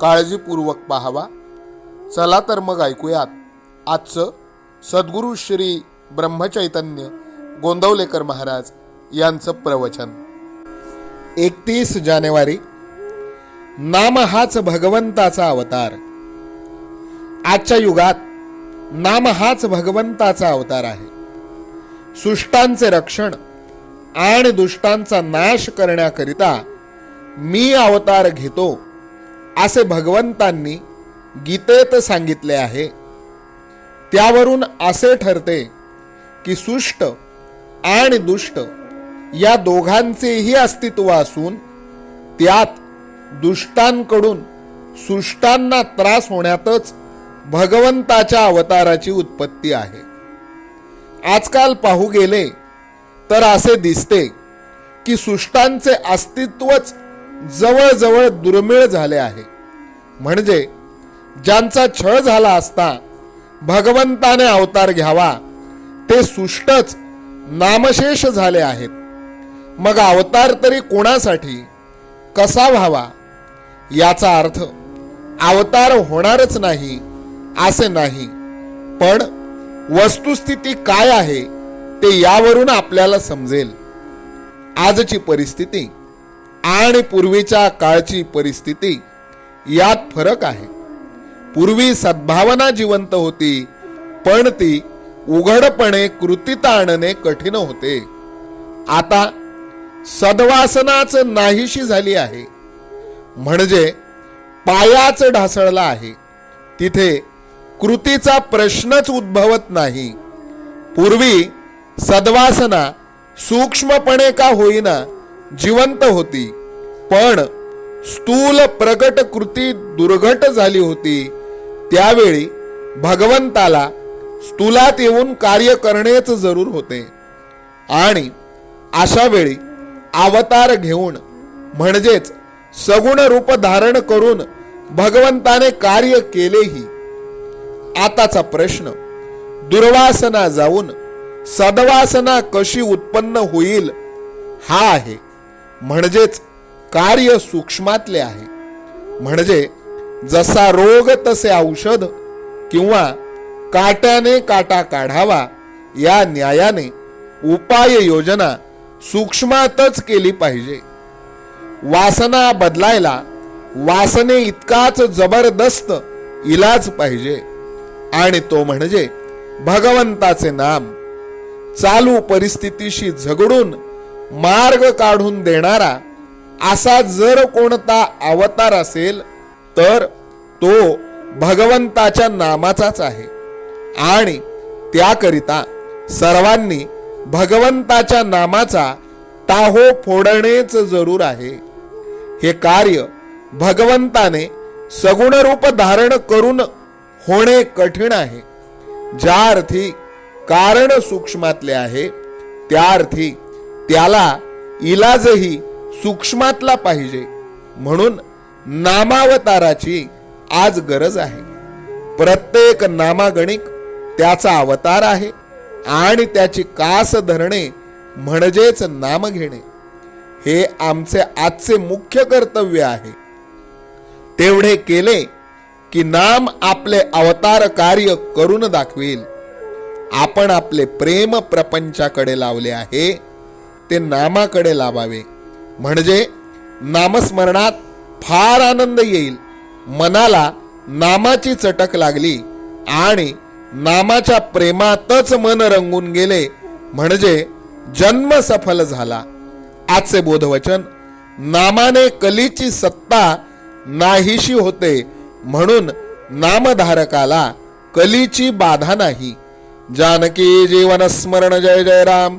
काळजीपूर्वक पाहावा. चला तर मग ऐकूयात. आजचं सद्गुरू श्री ब्रह्मचैतन्य गोंदवलेकर महाराज यांचं प्रवचन. एकतीस जानेवारी. नाम हाच भगवंताचा अवतार. आजच्या युगात नाम हाच भगवंताचा अवतार आहे. सुष्टांचे रक्षण आणि दुष्टांचा नाश करण्याकरिता मी अवतार घेतो असे भगवंतांनी गीतेत सांगितले आहे. त्यावरून असे ठरते की सुष्ट आणि दुष्ट या दोघांचेही अस्तित्व असून त्यात दुष्टांकडून सुष्टांना त्रास होण्यातच भगवंताच्या अवताराची उत्पत्ती आहे. आजकाल पाहू गेले तर असे दिसते की सुष्टांचे अस्तित्वच जवळजवळ दुर्मिळ झाले आहे. म्हणजे ज्यांचा छळ झाला असता भगवंताने अवतार घ्यावा ते सुष्टच नामशेष झाले आहेत. मग अवतार तरी कोणासाठी? कसा व्हावा? याचा अर्थ अवतार होणारच नाही असे नाही. पण वस्तुस्थिती काय आहे ते यावरून आपल्याला समजेल. आजची परिस्थिती आणि पूर्वीच्या काळची परिस्थिती यात फरक आहे. पूर्वी सद्भावना जिवंत होती पण ती उघडपणे कृतीता आणणे कठीण होते. आता सद्वासनाच नाहीशी झाली आहे. म्हणजे पायाच ढासळला आहे. तिथे कृतीचा प्रश्नच उद्भवत नाही. पूर्वी सद्वासना सूक्ष्मपणे का होईना जिवंत होती पण स्थूल प्रगट कृती दुर्घट झाली होती. त्यावेळी भगवंताला स्थूलात येऊन कार्य करणेच जरूर होते. आणि अशा वेळी अवतार घेऊन म्हणजेच सगुण रूप धारण करून भगवंताने कार्य केलेही आताचा प्रश्न. दुर्वासना जाऊन सद्वासना कशी उत्पन्न होईल? हा आहे. म्हणजेच कार्य सूक्ष्मातले आहे. म्हणजे जसा रोग तसे औषध किंवा काट्याने काटा काढावा या न्यायाने उपाय योजना सूक्ष्मातच केली पाहिजे. वासना बदलायला वासने इतकाच जबरदस्त इलाज पाहिजे. आणि तो म्हणजे भगवंताचे नाम चालू परिस्थितीशी झगडून मार्ग काढून देणारा असा जर कोणता अवतार असेल तर तो भगवंताच्या नामाचाच आहे. आणि त्याकरिता सर्वांनी भगवंताच्या नामाचा टाहो फोडणेच जरूर आहे. हे कार्य भगवंताने सगुण रूप धारण करून होणे कठीण आहे. ज्या अर्थी कारण सूक्ष्मातले आहे त्या अर्थी त्याला इलाजही सूक्ष्मातला पाहिजे. म्हणून नामावताराची आज गरज आहे. प्रत्येक नामागणिक त्याचा अवतार आहे आणि त्याची कास धरणे म्हणजेच नाम घेणे. हे आमचे आजचे मुख्य कर्तव्य आहे. तेवढे केले की नाम आपले अवतार कार्य करून दाखवेल. आपण आपले प्रेम प्रपंचाकडे लावले आहे ते नामाकडे लावावे. म्हणजे नामस्मरणात फार आनंद येईल. मनाला नामाची चटक लागली आणि नामाच्या प्रेमातच मन रंगून गेले. म्हणजे जन्म सफल झाला. आजचे बोधवचन नामाने कलीची सत्ता नाहीशी होते. म्हणून नामधारकाला कलीची बाधा नाही. जानकी जीवन स्मरण जय जय राम.